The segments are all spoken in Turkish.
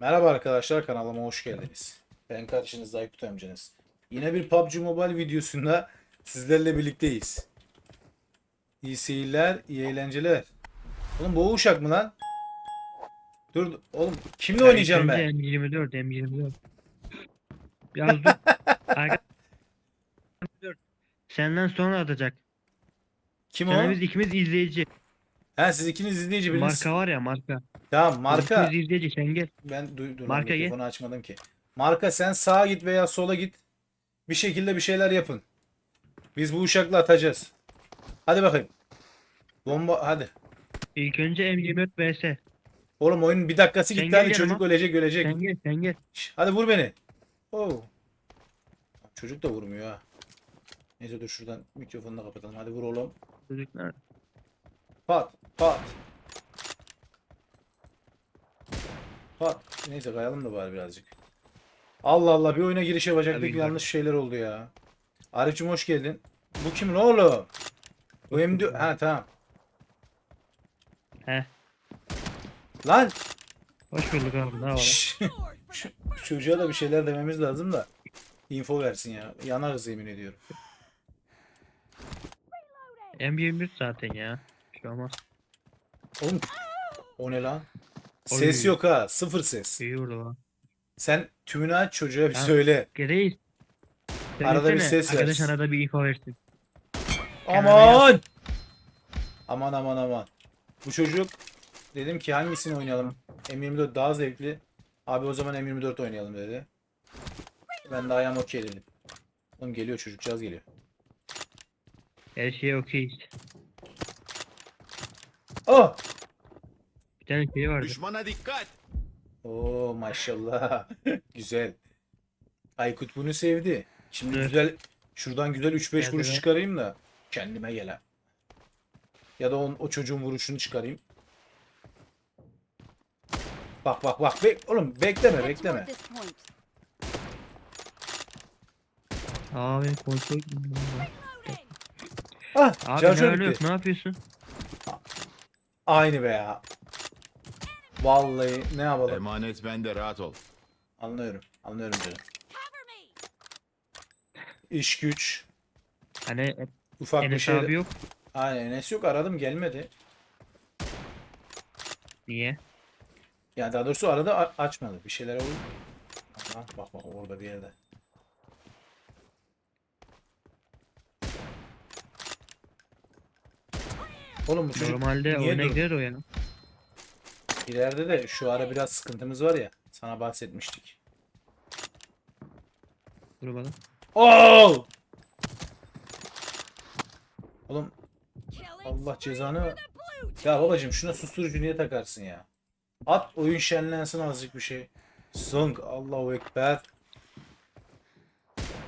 Merhaba arkadaşlar kanalıma hoş geldiniz. Ben karşınızda Aykut amcanız. Yine bir PUBG Mobile videosunda sizlerle birlikteyiz. İyi seyirler, iyi eğlenceler. Oğlum bu uşak mı lan? Dur oğlum kimle oynayacağım ben? M24, M24. Biraz dur. Arka- M24. Senden sonra atacak. Kim o? Sen biz ikimiz izleyici. Ha siz ikiniz izleyici biriniz. Marka var ya marka. Tamam marka. İkimiz izleyici sen gel. Ben duydum. Marka gel. Mikrofonu açmadım ki. Marka sen sağa git veya sola git. Bir şekilde bir şeyler yapın. Biz bu uşakla atacağız. Hadi bakayım. Bomba hadi. İlk önce M24 vs. Oğlum oyunun bir dakikası Sen gitti hadi çocuk ölecek ölecek. Sen gel sen gel. Şş, hadi vur beni. Oo. Çocuk da vurmuyor ha. Neyse dur şuradan mikrofonunu da kapatalım. Hadi vur oğlum. Çocuk nerede? Neyse kayalım da bari birazcık. Allah Allah bir oyuna giriş yapacaktık Tabii yanlış şeyler oldu ya. Arif'cim hoş geldin. Bu kim ne oğlum? Bu M4 ha tamam. He. Lan Hoş bulduk abi. Ne var? şş, şu, çocuğa da bir şeyler dememiz lazım da info versin ya. Yanarız yemin ediyorum. M21 zaten ya. Bir şey olmaz. Oğlum o ne lan? Oy. Ses yok ha. Sıfır ses. İyi vurdu lan. Sen tümünü aç çocuğa bir Ha. söyle. Gereğiz. Arada bir ses Arkadaş versin. arada bir info versin. Aman! Aman aman aman. Bu çocuk dedim ki hangisini oynayalım? M24 daha zevkli. Abi o zaman M24 oynayalım dedi. Ben de ayağım okey dedim. Oğlum geliyor çocukcağız geliyor. Her şey okey. Oh! Tane şey vardı. Düşmana dikkat. Oo maşallah. güzel. Aykut bunu sevdi. Şimdi Evet. güzel şuradan güzel 3-5 Evet, vuruş evet. çıkarayım da kendime gelen. Ya da on, o çocuğun vuruşunu çıkarayım. Bak bak bak. Bek oğlum bekleme bekleme. Abi kontrol. Ah, Abi ne, bitti. yok, ne yapıyorsun? Aynı be ya. Vallahi ne yapalım? Emanet bende rahat ol. Anlıyorum. Anlıyorum canım. İş güç. Hani Ufak bir Enes şey. abi yok. Aynen Enes yok aradım gelmedi. Niye? Yani daha doğrusu arada a- açmadı. Bir şeyler oldu. Aha, bak bak orada bir yerde. Oğlum bu çocuk Normalde niye oyuna dur- girer o ya. İleride de şu ara biraz sıkıntımız var ya. Sana bahsetmiştik. Dur bakalım. Oo! Oğlum Allah cezanı Ya babacım şuna susturucu niye takarsın ya? At oyun şenlensin azıcık bir şey. Zong Allahu Ekber.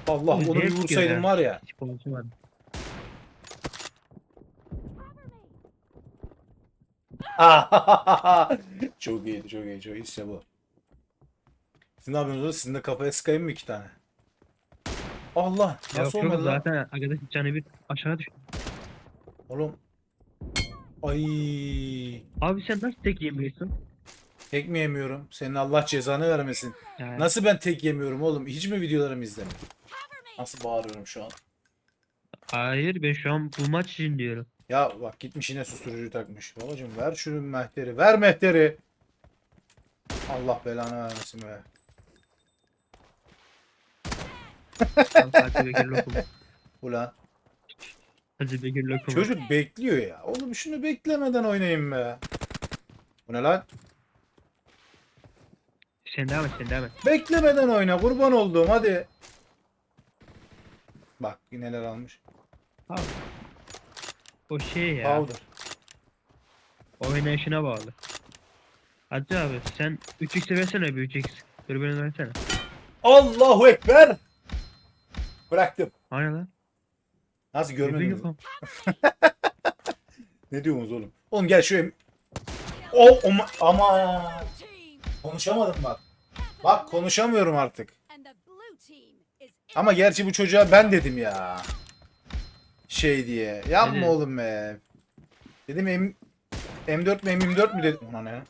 Allah onu bir vursaydım var ya. Var. çok iyiydi çok iyi çok iyi işte bu. Siz ne yapıyorsunuz? Sizin de kafaya sıkayım mı iki tane? Allah nasıl Yok yok olmadı lan? zaten arkadaş canı bir aşağı düştü. Oğlum. Ay. Abi sen nasıl tek yemiyorsun? Tek mi yemiyorum? Senin Allah cezanı vermesin. Yani, Nasıl ben tek yemiyorum oğlum? Hiç mi videolarımı izlemiyorsun? Nasıl bağırıyorum şu an? Hayır ben şu an bu maç için diyorum. Ya bak gitmiş yine susturucu takmış. Babacım ver şunu mehteri. Ver mehteri. Allah belanı vermesin be. Ulan. Çocuk bekliyor ya. Oğlum şunu beklemeden oynayayım be. Bu ne lan? Sen devam et sen devam et. Beklemeden oyna kurban olduğum hadi. Bak neler almış. Abi. O şey ya. Powder. Oynayışına bağlı. Hacı abi sen 3x versene bir 3x. Dürbünü versene. Allahu Ekber. Bıraktım. Hani lan? Nasıl görmediniz? Ne diyorsunuz oğlum? Oğlum gel şu em... O ama ama konuşamadım bak. Bak konuşamıyorum artık. Ama gerçi bu çocuğa ben dedim ya. Şey diye. Yapma Evet. oğlum be. Dedim M M4 mi M24 mi dedim. Ona ne?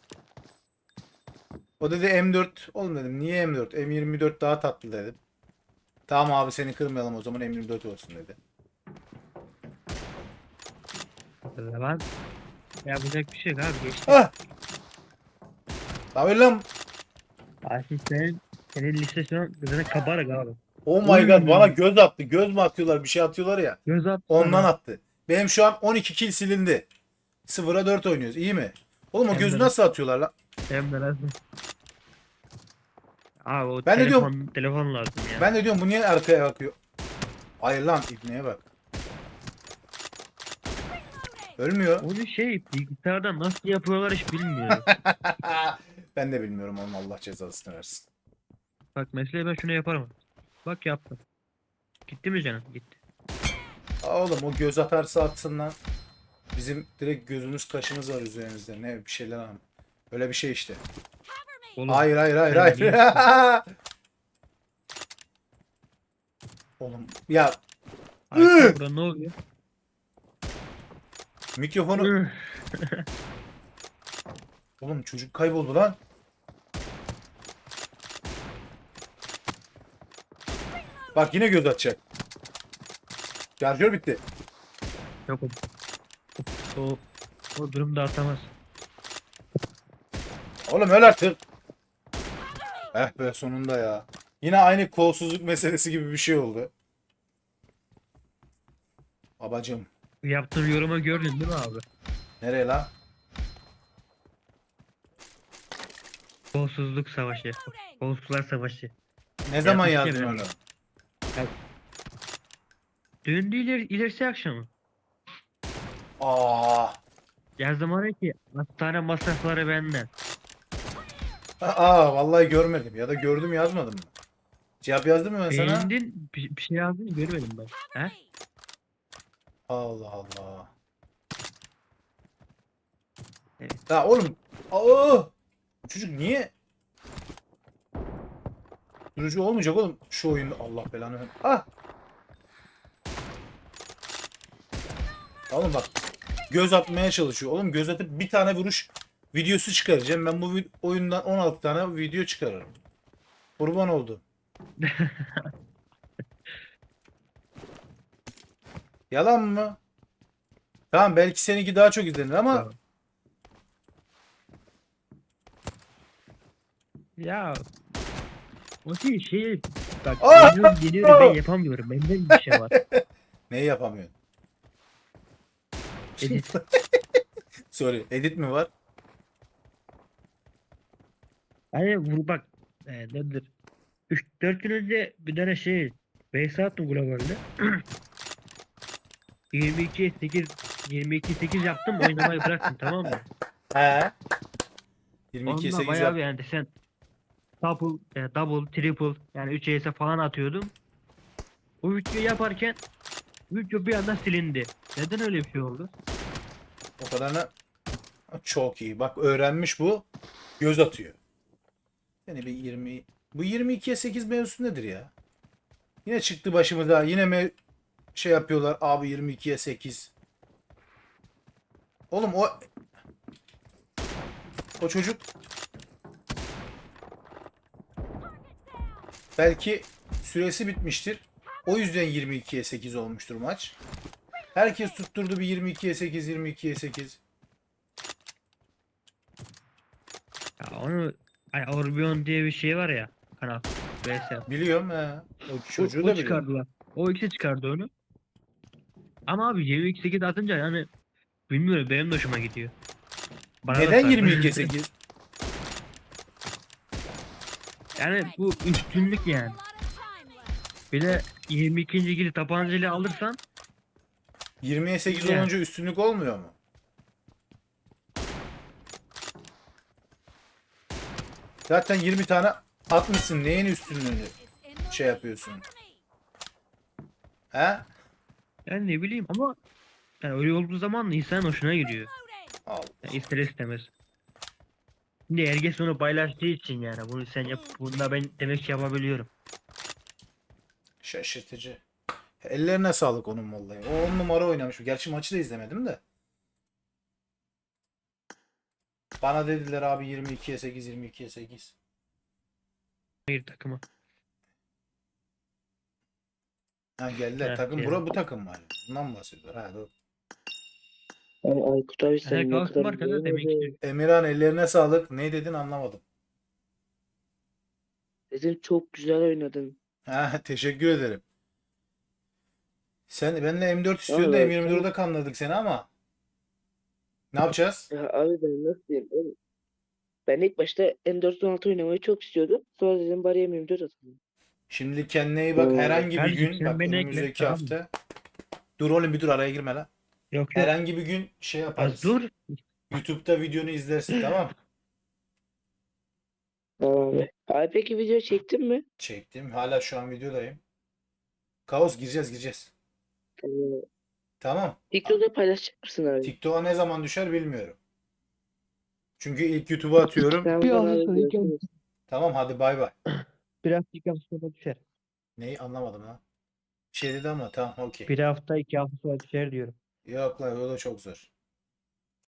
O dedi M4. Oğlum dedim niye M4? M24 daha tatlı dedim. Tamam abi seni kırmayalım o zaman M24 olsun dedi. Zaman yapacak bir şey yok abi geçti. Ah! Lan öyle lan. Aslında senin, senin liste şu an gözüne kabarık abi. Oh my god bana göz attı. Göz mü atıyorlar bir şey atıyorlar ya. Göz at. Ondan attı. Benim şu an 12 kill silindi. 0'a 4 oynuyoruz. İyi mi? Oğlum o gözü nasıl atıyorlar lan? Hem de lazım. Abi o Ben de telefon, diyorum- telefon lazım ya. Ben de diyorum bu niye arkaya bakıyor? Hayır lan ibneye bak. Ölmüyor. Onu şey bilgisayardan nasıl yapıyorlar hiç bilmiyorum. ben de bilmiyorum onun Allah cezasını versin. Bak mesela ben şunu yaparım. Bak yaptım. Gitti mi canım? Gitti. Aa, oğlum o göz atarsa atsın lan. Bizim direkt gözümüz kaşımız var üzerimizde. Ne bir şeyler ama. Öyle bir şey işte. Oğlum, Hayır hayır hayır hayır. oğlum ya Arka burada ne oluyor? mikrofonu oğlum çocuk kayboldu lan. Bak yine göz atacak. Şarjör bitti. Yok o. O, o durumda atamaz. Oğlum öl artık. Eh be sonunda ya. Yine aynı kolsuzluk meselesi gibi bir şey oldu. Babacım. Yaptığım yoruma gördün değil mi abi? Nereye lan? Kolsuzluk savaşı. Kolsuzlar savaşı. Ne zaman yazdın onu? Değil iler- ilerisi akşamı. Aa. Yazdım oraya ki hastane masrafları benden. Aa vallahi görmedim ya da gördüm yazmadım mı? Cevap yazdım mı ben sana? Beğendin bir, bir şey yazdın görmedim ben. He? Allah Allah. Evet. Ya oğlum. Aa! Çocuk niye? Durucu olmayacak oğlum şu oyunda. Allah belanı ver. Ah! Oğlum bak. Göz atmaya çalışıyor. Oğlum göz atıp bir tane vuruş videosu çıkaracağım. Ben bu oyundan 16 tane video çıkarırım. Kurban oldu. Yalan mı? Tamam belki seninki daha çok izlenir ama Tamam. Ya o şey bak Aa! geliyorum geliyorum ben yapamıyorum. Bende bir şey var. neyi yapamıyorsun? Edit. Sorry, edit mi var? Hani vur bak e, nedir? 3-4 gün önce bir tane şey Base attım globalde. 22 8 22 8 yaptım oynamayı bıraktım tamam mı? He. 22'ye Onunla 8 bayağı yap. bir yani sen double, e, double, triple yani 3 ace falan atıyordum. O videoyu yaparken video bir anda silindi. Neden öyle bir şey oldu? O kadarına çok iyi. Bak öğrenmiş bu. Göz atıyor. Yani bir 20 bu 22'ye 8 mevzusu nedir ya? Yine çıktı başımıza. Yine me şey yapıyorlar abi 22'ye 8. Oğlum o o çocuk belki süresi bitmiştir. O yüzden 22'ye 8 olmuştur maç. Herkes tutturdu bir 22'ye 8, 22'ye 8. Ya onu hani Orbion diye bir şey var ya kanal. VS. Biliyorum he. O çocuğu o da biliyorum. çıkardılar. O ikisi çıkardı onu. Ama abi 22 8 atınca yani bilmiyorum benim de hoşuma gidiyor. Bana Neden sardı. 22'ye 8? Yani bu üstünlük yani. Bir de 22. gili tabancayla alırsan 20'ye 8 Yani. olunca üstünlük olmuyor mu? Zaten 20 tane atmışsın. Neyin üstünlüğünü şey yapıyorsun? He? yani ne bileyim ama yani öyle olduğu zaman da insanın hoşuna gidiyor. Al. Yani ister istemez. Şimdi herkes onu paylaştığı için yani bunu sen yap bunda ben demek ki yapabiliyorum. Şaşırtıcı. Ellerine sağlık onun vallahi. O 10 numara oynamış. Gerçi maçı da izlemedim de. Bana dediler abi 22'ye 8 22'ye 8. Bir takıma. Ha geldiler. Evet, takım geldi. bura bu takım var. Bundan mı bahsediyorlar? Ha, doğru. Ay Aykut abi sen ne kadar demek ki. Emirhan ellerine sağlık. Ne dedin anlamadım. Dedim çok güzel oynadın. Ha, teşekkür ederim. Sen benimle M4 istiyordun da Vallahi M24'e kandırdık seni ama. Ne yapacağız? Ya abi ben nasıl diyeyim oğlum? Ben ilk başta M416 oynamayı çok istiyordum. Sonra dedim bari M24 atayım. Şimdi kendine iyi bak. Oo, Herhangi bir gün bak önümüzdeki hafta. Dur oğlum bir dur araya girme lan. Yok yok. Herhangi bir gün şey yaparız. Az dur. YouTube'da videonu izlersin tamam abi. Abi peki video çektin mi? Çektim. Hala şu an videodayım. Kaos gireceğiz gireceğiz. Ee, Tamam. TikTok'ta paylaşacak mısın abi? TikTok'a ne zaman düşer bilmiyorum. Çünkü ilk YouTube'a atıyorum. Tamam, Bir bana hafta sonra görüşürüz. Tamam hadi bay bay. Bir hafta iki hafta sonra düşer. Neyi anlamadım lan. Bir şey dedi ama tamam okey. Bir hafta iki hafta sonra düşer diyorum. Yok lan o da çok zor.